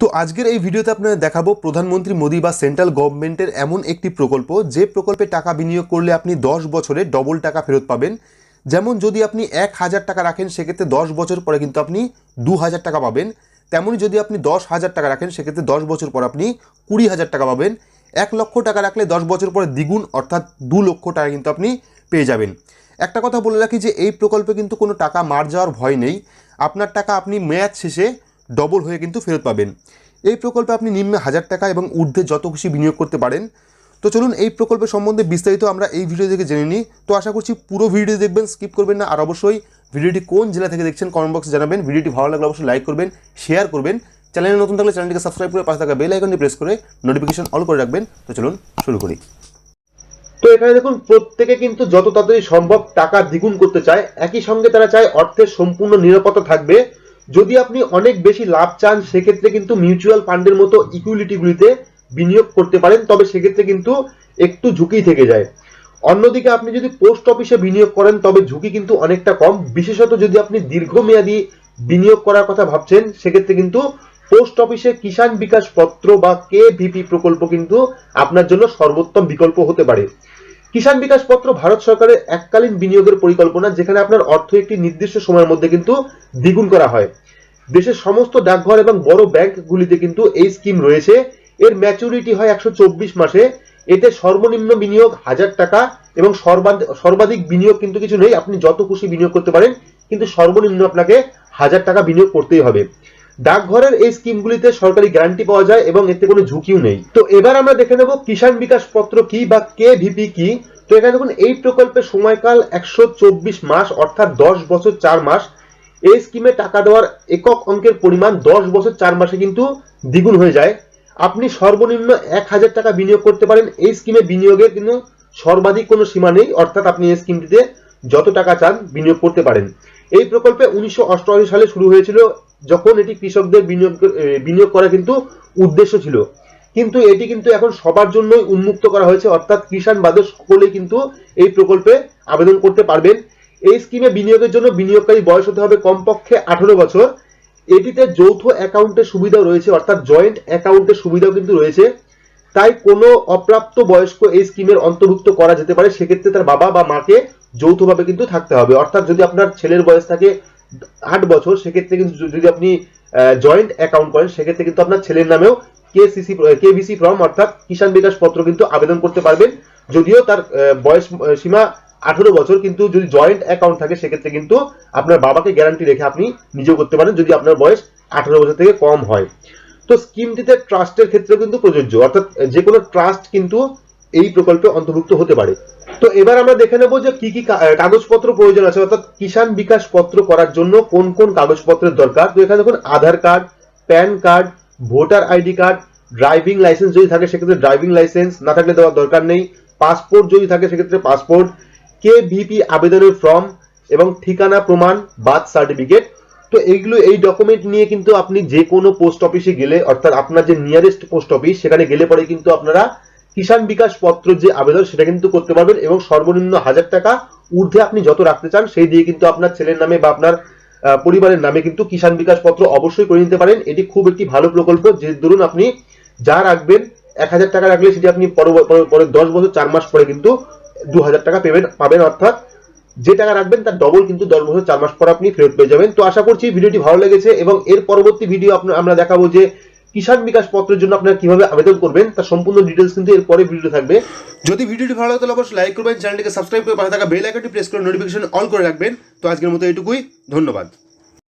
তো আজকের এই ভিডিওতে আপনাদের দেখাবো প্রধানমন্ত্রী মোদী বা সেন্ট্রাল গভর্নমেন্টের এমন একটি প্রকল্প, যে প্রকল্পে টাকা বিনিয়োগ করলে আপনি দশ বছরে ডবল টাকা ফেরত পাবেন। যেমন যদি আপনি এক হাজার টাকা রাখেন, সেক্ষেত্রে দশ বছর পরে কিন্তু আপনি দু হাজার টাকা পাবেন। তেমনই যদি আপনি দশ হাজার টাকা রাখেন, সেক্ষেত্রে দশ বছর পর আপনি কুড়ি হাজার টাকা পাবেন। এক লক্ষ টাকা রাখলে দশ বছর পরে দ্বিগুণ, অর্থাৎ দু লক্ষ টাকা কিন্তু আপনি পেয়ে যাবেন। একটা কথা বলে রাখি যে, এই প্রকল্পে কিন্তু কোনো টাকা মার যাওয়ার ভয় নেই। আপনার টাকা আপনি মেয়াদ শেষে ডবল হয়ে কিন্তু ফেরত পাবেন। এই প্রকল্পে আপনি নিম্নে হাজার টাকা এবং ঊর্ধ্বে যত খুশি বিনিয়োগ করতে পারেন। তো চলুন এই প্রকল্পের সম্বন্ধে বিস্তারিত আমরা এই ভিডিও থেকে জেনে নিই। তো আশা করছি পুরো ভিডিও দেখবেন, স্কিপ করবেন না। আর অবশ্যই ভিডিওটি কোন জেলা থেকে দেখছেন কমেন্ট বক্সে জানাবেন। ভিডিওটি ভালো লাগলে অবশ্যই লাইক করবেন, শেয়ার করবেন। চ্যানেলে নতুন থাকলে চ্যানেলটিকে সাবস্ক্রাইব করে পাশে থাকা বেল আইকনটি প্রেস করে নোটিফিকেশন অল করে রাখবেন। তো চলুন শুরু করি। তো এখানে দেখুন, প্রত্যেকে কিন্তু যত তাড়াতাড়ি সম্ভব টাকা দ্বিগুণ করতে চায়। একই সঙ্গে তারা চায় অর্থের সম্পূর্ণ নিরাপত্তা থাকবে। যদি আপনি অনেক বেশি লাভ চান, সেক্ষেত্রে কিন্তু মিউচুয়াল ফান্ডের মতো ইকুইলিটিগুলিতে বিনিয়োগ করতে পারেন, তবে সেক্ষেত্রে কিন্তু একটু ঝুঁকি থেকে যায়। অন্যদিকে আপনি যদি পোস্ট অফিসে বিনিয়োগ করেন, তবে ঝুঁকি কিন্তু অনেকটা কম। বিশেষত যদি আপনি দীর্ঘমেয়াদী বিনিয়োগ করার কথা ভাবছেন, সেক্ষেত্রে কিন্তু পোস্ট অফিসে কিষাণ বিকাশ পত্র বা কে ভিপি প্রকল্প কিন্তু আপনার জন্য সর্বোত্তম বিকল্প হতে পারে। কিষাণ বিকাশ পত্র ভারত সরকারের এককালীন বিনিয়োগের পরিকল্পনা, যেখানে আপনার অর্থ একটি নির্দিষ্ট সময়ের মধ্যে কিন্তু দ্বিগুণ করা হয়। দেশের সমস্ত ডাকঘর এবং বড় ব্যাংকগুলিতে কিন্তু এই স্কিম রয়েছে। এর ম্যাচুরিটি হয় একশো চব্বিশ মাসে। এতে সর্বনিম্ন বিনিয়োগ হাজার টাকা এবং সর্বাধিক সর্বাধিক বিনিয়োগ কিন্তু কিছু নেই। আপনি যত খুশি বিনিয়োগ করতে পারেন, কিন্তু সর্বনিম্ন আপনাকে হাজার টাকা বিনিয়োগ করতেই হবে। ডাকঘরের এই স্কিমগুলিতে সরকারি গ্যারান্টি পাওয়া যায় এবং এতে কোনো ঝুঁকিও নেই। তো এবার আমরা দেখে নেব কিষাণ বিকাশ পত্র কি বা কে ভিপি কি। তো এখানে দেখুন, এই প্রকল্পের সময়কাল একশো চব্বিশ মাস, অর্থাৎ দশ বছর চার মাস। এই স্কিমে টাকা দেওয়ার একক অঙ্কের পরিমাণ দশ বছর চার মাসে কিন্তু দ্বিগুণ হয়ে যায়। আপনি সর্বনিম্ন এক হাজার টাকা বিনিয়োগ করতে পারেন। এই স্কিমে বিনিয়োগের কিন্তু সর্বাধিক কোনো সীমা নেই, অর্থাৎ আপনি এই স্কিমটিতে যত টাকা চান বিনিয়োগ করতে পারেন। এই প্রকল্পে উনিশশো অষ্টআশি সালে শুরু হয়েছিল যখন এটি কৃষকদের বিনিয়োগ বিনিয়োগ করা কিন্তু উদ্দেশ্য ছিল। কিন্তু এটি কিন্তু এখন সবার জন্যই উন্মুক্ত করা হয়েছে, অর্থাৎ কিষাণ বাদে সকলেই কিন্তু এই প্রকল্পে আবেদন করতে পারবেন। এই স্কিমে বিনিয়োগের জন্য বিনিয়োগকারী বয়স হতে হবে কমপক্ষে আঠারো বছর। এটিতে যৌথ অ্যাকাউন্টের সুবিধাও রয়েছে, অর্থাৎ জয়েন্ট অ্যাকাউন্টের সুবিধাও কিন্তু রয়েছে। তাই কোনো অপ্রাপ্ত বয়স্ক এই স্কিমের অন্তর্ভুক্ত করা যেতে পারে, সেক্ষেত্রে তার বাবা বা মাকে যৌথভাবে কিন্তু থাকতে হবে। অর্থাৎ যদি আপনার ছেলের বয়স থাকে আট বছর, সেক্ষেত্রে কিন্তু যদি আপনি জয়েন্ট অ্যাকাউন্ট করেন, সেক্ষেত্রে কিন্তু আপনার ছেলের নামেও কেসিসি কেভিসি ফর্ম অর্থাৎ কিষাণ বিকাশ পত্র কিন্তু আবেদন করতে পারবেন। যদিও তার বয়স সীমা আঠেরো বছর, কিন্তু যদি জয়েন্ট অ্যাকাউন্ট থাকে, সেক্ষেত্রে কিন্তু আপনার বাবাকে গ্যারান্টি রেখে আপনি নিজেও করতে পারেন, যদি আপনার বয়স আঠেরো বছর থেকে কম হয়। তো স্কিমটিতে ট্রাস্টের ক্ষেত্রে কিন্তু প্রযোজ্য, অর্থাৎ যে কোনো ট্রাস্ট কিন্তু এই প্রকল্পে অন্তর্ভুক্ত হতে পারে। তো এবার আমরা দেখে নেব যে কি কি কাগজপত্র প্রয়োজন আছে, অর্থাৎ কিষাণ বিকাশ পত্র করার জন্য কোন কোন কাগজপত্রের দরকার। তো এখানে দেখুন, Aadhaar card, PAN card, voter ID card, driving licence যদি থাকে সেক্ষেত্রে ড্রাইভিং লাইসেন্স না থাকলে দেওয়ার দরকার নেই। পাসপোর্ট যদি থাকে সেক্ষেত্রে পাসপোর্ট। কে ভিপি আবেদনের ফর্ম এবং ঠিকানা, প্রমাণ, বার্থ সার্টিফিকেট। তো এইগুলো, এই ডকুমেন্ট নিয়ে কিন্তু আপনি যে কোনো পোস্ট অফিসে গেলে, অর্থাৎ আপনার যে নিয়ারেস্ট পোস্ট অফিস সেখানে গেলে পরে কিন্তু আপনারা কিষাণ বিকাশ পত্র যে আবেদন, সেটা কিন্তু করতে পারবেন এবং সর্বনিম্ন হাজার টাকা ঊর্ধ্বে আপনি যত রাখতে চান, সেই দিয়ে কিন্তু আপনার ছেলের নামে বা আপনার পরিবারের নামে কিন্তু কিষাণ বিকাশ পত্র অবশ্যই করে নিতে পারেন। এটি খুব একটি ভালো প্রকল্প। যে ধরুন আপনি যা রাখবেন, এক হাজার টাকা রাখলে সেটি আপনি পরে দশ বছর, চার মাস পরে কিন্তু দু হাজার টাকা পেমেন্ট পাবেন। অর্থাৎ যে টাকা রাখবেন, তার ডবল কিন্তু দশ বছর, চার মাস পর আপনি ফেরত পেয়ে যাবেন। তো আশা করছি ভিডিওটি ভালো লেগেছে এবং এর পরবর্তী ভিডিও আমরা দেখাবো যে কিষাণ বিকাশ পত্রের জন্য আপনারা কীভাবে আবেদন করবেন, তার সম্পূর্ণ ডিটেলস কিন্তু এর পরে ভিডিও থাকবে। যদি ভিডিওটি ভালো লাগে, তাহলে অবশ্যই লাইক করবেন চ্যানেলটিকে সাবস্ক্রাইব করে পাশে থাকা বেল আইকনটি প্রেস করে নোটিফিকেশন অন করে রাখবেন। তো আজকের মতো এটুকুই ধন্যবাদ।